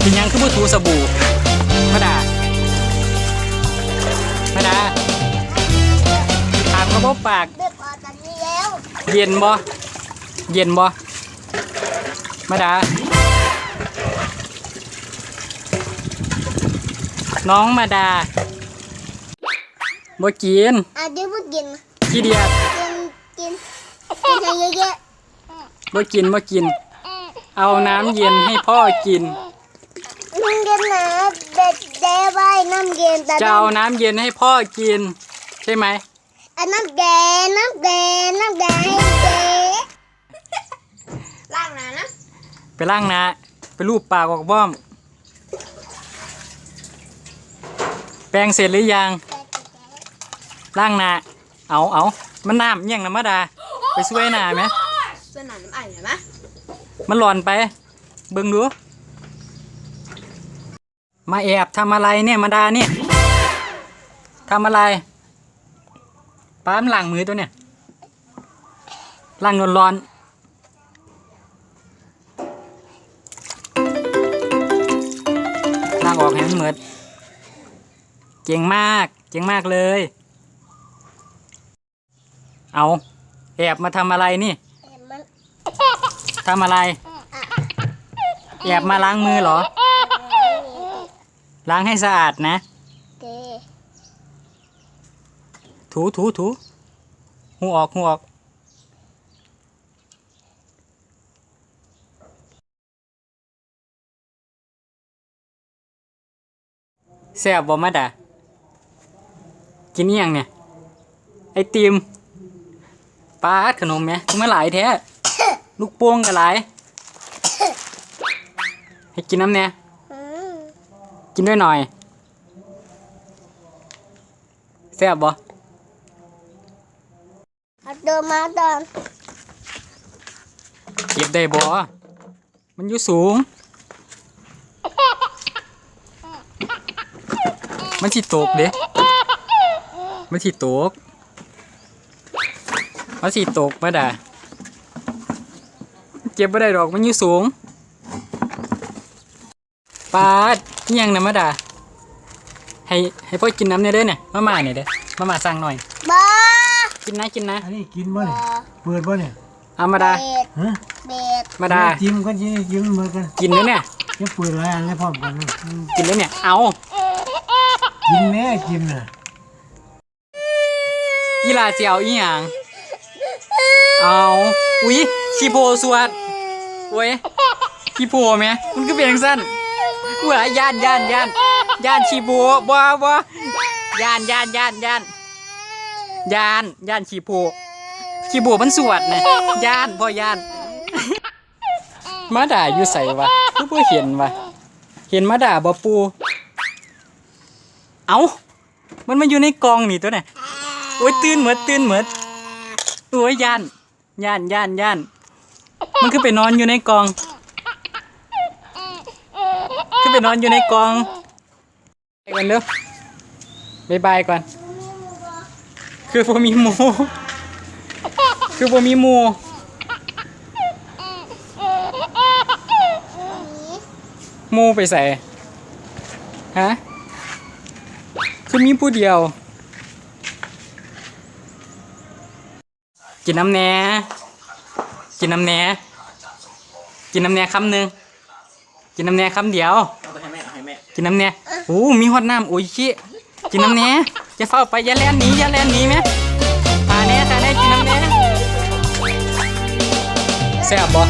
เป็นหยังคือบ่ถูสบู่มาดามาดาถามเขาบ่ปากเด็กออกจากนี้แล้วเย็นบ่ เย็นบ่มาดา น้องมาดาบ่กินอะเดี๋ยวพูดกินขี้เดียดกินกินกินให้เยอะบ่กินบ่กิน เอาน้ำเย็นให้พ่อกิน ๆน้ำเย็นนะเด็ดเด้ไว้ น้ำเย็นแต่จะเอาน้ำเย็นให้พ่อกิน ใช่ไหมอะน้ำแดงน้ำแดงน้ำแดงให้เจ๊ล้างน้ำนะไปล้างหนาไปรูปปากออกบ้อม แปรงเสร็จหรือยังล้างหนาเอาเอามันน้ำเอี่ยังนะมาดา ไปช่วยหนาไหมสนามน้ำไอ่เห็นไหมมันหลอนไป เบิ่งดู มาแอบทำอะไรเนี่ยมาดาเนี่ยทำอะไรป้ามนล้างมือตัวเนี่ยล้างร้อนๆล้างออกให้มันเหมือดเก่งมากเก่งมากเลย เอาแอบมาทำอะไรนี่เห็นมันทำอะไร แอบมาล้างมือเหรอ ล้างให้สะอาดนะเจ๊ถูถูถูหูออกหูออก แซ่บบ่มาดากินอิหยังเนี่ย ไอติมปาดขนมไหมคือมาหลายแท้ ลูกโป่งก็หลาย ให้กินน้ำเนี่ยอืม กินด้วยหน่อยแซ่บบ่เอาเดินมาตอนเก็บได้บ่มันอยู่สูง มันสิตกเด้มันสิตกมันสิตกมาด่าเก็บบ่ได้ดอกมันอยู่สูงปาดอิห ยังนะมาด่าให้ให้พ่อกินน้ำเนี่ยเด้อเนี่ยมาม่าเนี่ยเด้อมาม่าสั่งหน่อยบ้ากินนะกินนะอันนี้กินบ่เนี่ยเปิดบ่เนี่ยเอามาดา เบ็ดฮะเบ็ดมาดา จิ้มกันจิ้มจิ้มเหมือนกันกินด้วยเนี่ย จะเปิดหลายอันเลยพร้อมกันนะอืมกินด้วยเนี่ย เอากินแม่กินน่ะอีหลาเจียวอีหยังเอาอุ๊ยชีโพสวดโอ้ยชีโพไหมมันก็เป็นจังสั้นกู ว่าย่านย่านย่านย่านชีโพบ่บ่ย่านย่านย่านย่านย่านย่านชีโพชีโพมันสวดนะย่านบ่ย่าน มาด่าอยู่ใส่วะกูบ่เห็นวะเห็นมาด่าบ่ปู เอามันมาอยู่ในกองนี่ตัวเนี่ยโอ้ยตื่นเหมือดตื่นเหมือดโอ้ยย่านย่านย่านย่าน มันคือไปนอนอยู่ในกอง ไปนอนอยู่ในกองไปกันเด้อบายบายก่อน คือพอมีหมู คือพอมีหมู หมูไปใส่ ฮะ คือมีผู้เดียว กินน้ำแหน่กินน้ำแหน่กินน้ำแหน่คำหนึ่งกินน้ำแหน่คำเดียว กินน้ำแหน่โอ้มีฮอดน้ำโอ้ยชิกินน้ำแหน่จะเฝ้าไปอย่าแล่นหนีอย่าแล่นหนีไหมทาแหน่ทาแหน่กินน้ำแหน่แซ่บบ่